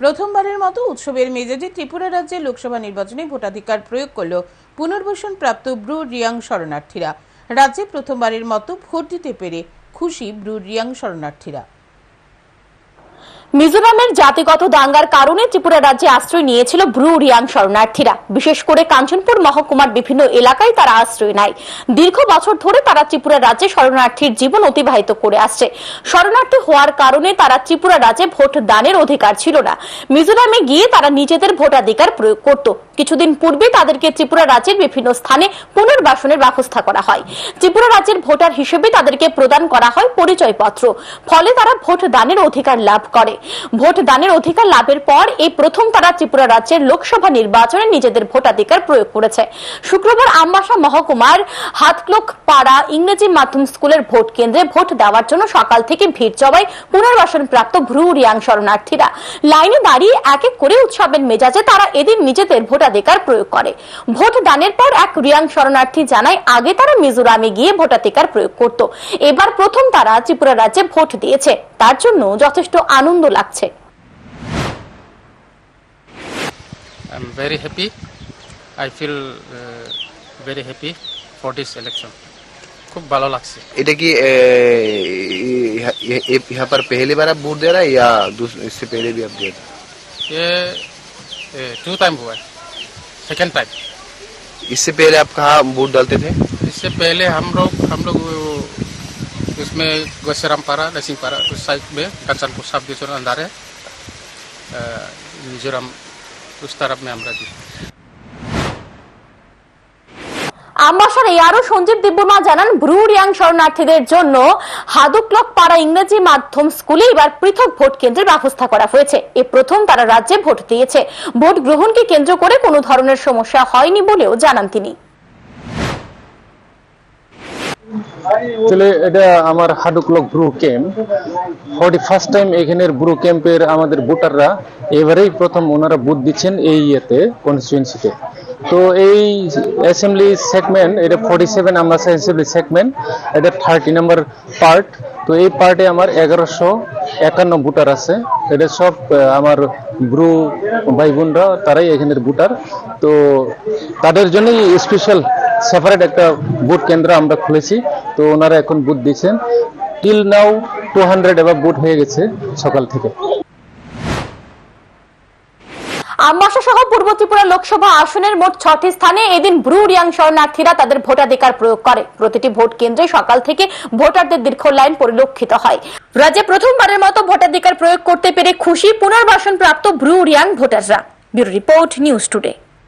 প্রথমবারের মতো উৎসবের মেজাজে ত্রিপুরা রাজ্যে লোকসভা নির্বাচনে ভোটাধিকার প্রয়োগ করল পুনর্বাসন প্রাপ্ত ব্রু রিয়াং শরণার্থীরা। রাজ্যে প্রথমবারের মতো ভোট দিতে পেরে খুশি ব্রু রিয়াং শরণার্থীরা। মিজোরামের জাতিগত দাঙ্গার কারণে ত্রিপুরা রাজ্যে আশ্রয় নিয়েছিল ব্রু রিয়াং শরণার্থীরা। বিশেষ করে কাঞ্চনপুর মহকুমার বিভিন্ন এলাকায় তারা আশ্রয় নেয়। দীর্ঘ বছর ধরে তারা ত্রিপুরা রাজ্যে শরণার্থীর জীবন অতিবাহিত করে আসছে। শরণার্থী হওয়ার কারণে তারা ত্রিপুরা রাজ্যে ভোট দানের অধিকার ছিল না। মিজোরামে গিয়ে তারা নিজেদের ভোটাধিকার প্রয়োগ করত। কিছুদিন পূর্বে তাদেরকে ত্রিপুরা রাজ্যের বিভিন্ন স্থানে পুনর্বাসনের ব্যবস্থা করা হয়। ত্রিপুরা রাজ্যের ভোটার হিসেবে তাদেরকে প্রদান করা হয় পরিচয়পত্র। ফলে তারা ভোট দানের অধিকার লাভ করে। ভোট দানের অধিকার লাভের পর এই প্রথম তারা ত্রিপুরা রাজ্যের লোকসভা নির্বাচনে নিজেদের ভোটাধিকার প্রয়োগ করেছে। শুক্রবার আমবাসা মহকুমার হাতক্লোক পাড়া ইংরেজি মাধ্যম স্কুলের ভোট কেন্দ্রে ভোট দেওয়ার জন্য সকাল থেকে ভিড় জমায় পুনর্বাসন প্রাপ্ত ভ্রু রিয়াং শরণার্থীরা। লাইনে দাঁড়িয়ে এক এক করে উৎসবের মেজাজে তারা এদিন নিজেদের ভোটাধিকার প্রয়োগ করে। ভোট দানের পর এক রিয়াং শরণার্থী জানায়, আগে তারা মিজোরামে গিয়ে ভোটাধিকার প্রয়োগ করত। এবার প্রথম তারা ত্রিপুরা রাজ্যে ভোট দিয়েছে। তার জন্য যথেষ্ট আনন্দ লাগছে I'm very happy. I feel uh, very happy for this election. খুব ভালো লাগছে এটা কি ए, यहाँ ये- यहाँ पर पहली बार आप वोट दे रहा है या दूस- इससे पहले भी आप दिया था ये टू टाइम हुआ है सेकेंड टाइम इससे पहले आप कहाँ वोट डालते थे इससे पहले हम लोग हम लोग वो उसमें गोसेराम पारा लसिंग पारा उस साइड में कंचनपुर सब डिवीजन अंदर है अ, मिजोरम उस तरफ में हमरा दी আমবাসার এই আরো সঞ্জীব দিব্যমা জানান ব্রু রিয়াং শরণার্থীদের জন্য হাদুকলক পাড়া ইংরেজি মাধ্যম স্কুলে এবার পৃথক ভোট কেন্দ্রের ব্যবস্থা করা হয়েছে এ প্রথম তারা রাজ্যে ভোট দিয়েছে ভোট গ্রহণকে কেন্দ্র করে কোনো ধরনের সমস্যা হয়নি বলেও জানান তিনি আসলে এটা আমার হাডুকলক Bru camp forty first time এখানের ব্রু ক্যাম্পের আমাদের ভোটাররা এবারেই প্রথম ওনারা দিচ্ছেন এই ইয়েতে কনস্টিটুয়েন্সিতে তো এই অ্যাসেম্বলি সেগমেন্ট এটা ফর্টি সেভেন আমরা অ্যাসেম্বলি সেগমেন্ট এটা থার্টি নাম্বার পার্ট তো এই পার্টে আমার এগারোশো একান্ন ভোটার আছে। এটা সব আমার ব্রু ভাই বোনরা তারাই এখানের ভোটার। তো তাদের জন্যই স্পেশাল সেপারেট একটা বুথ কেন্দ্র আমরা খুলেছি। তো ওনারা এখন বুথ দিচ্ছেন টিল নাও টু হান্ড্রেড এবার বুথ হয়ে গেছে সকাল থেকে। আমবাসা সহ পূর্ব ত্রিপুরা লোকসভা আসনের মোট ছটি স্থানে এদিন ব্রু রিয়াং শরণার্থীরা তাদের ভোটাধিকার প্রয়োগ করে। প্রতিটি ভোট কেন্দ্রে সকাল থেকে ভোটারদের দীর্ঘ লাইন পরিলক্ষিত হয়। রাজ্যে প্রথমবারের মতো ভোটাধিকার প্রয়োগ করতে পেরে খুশি পুনর্বাসন প্রাপ্ত ব্রু রিয়াং ভোটাররা। Bureau report news today.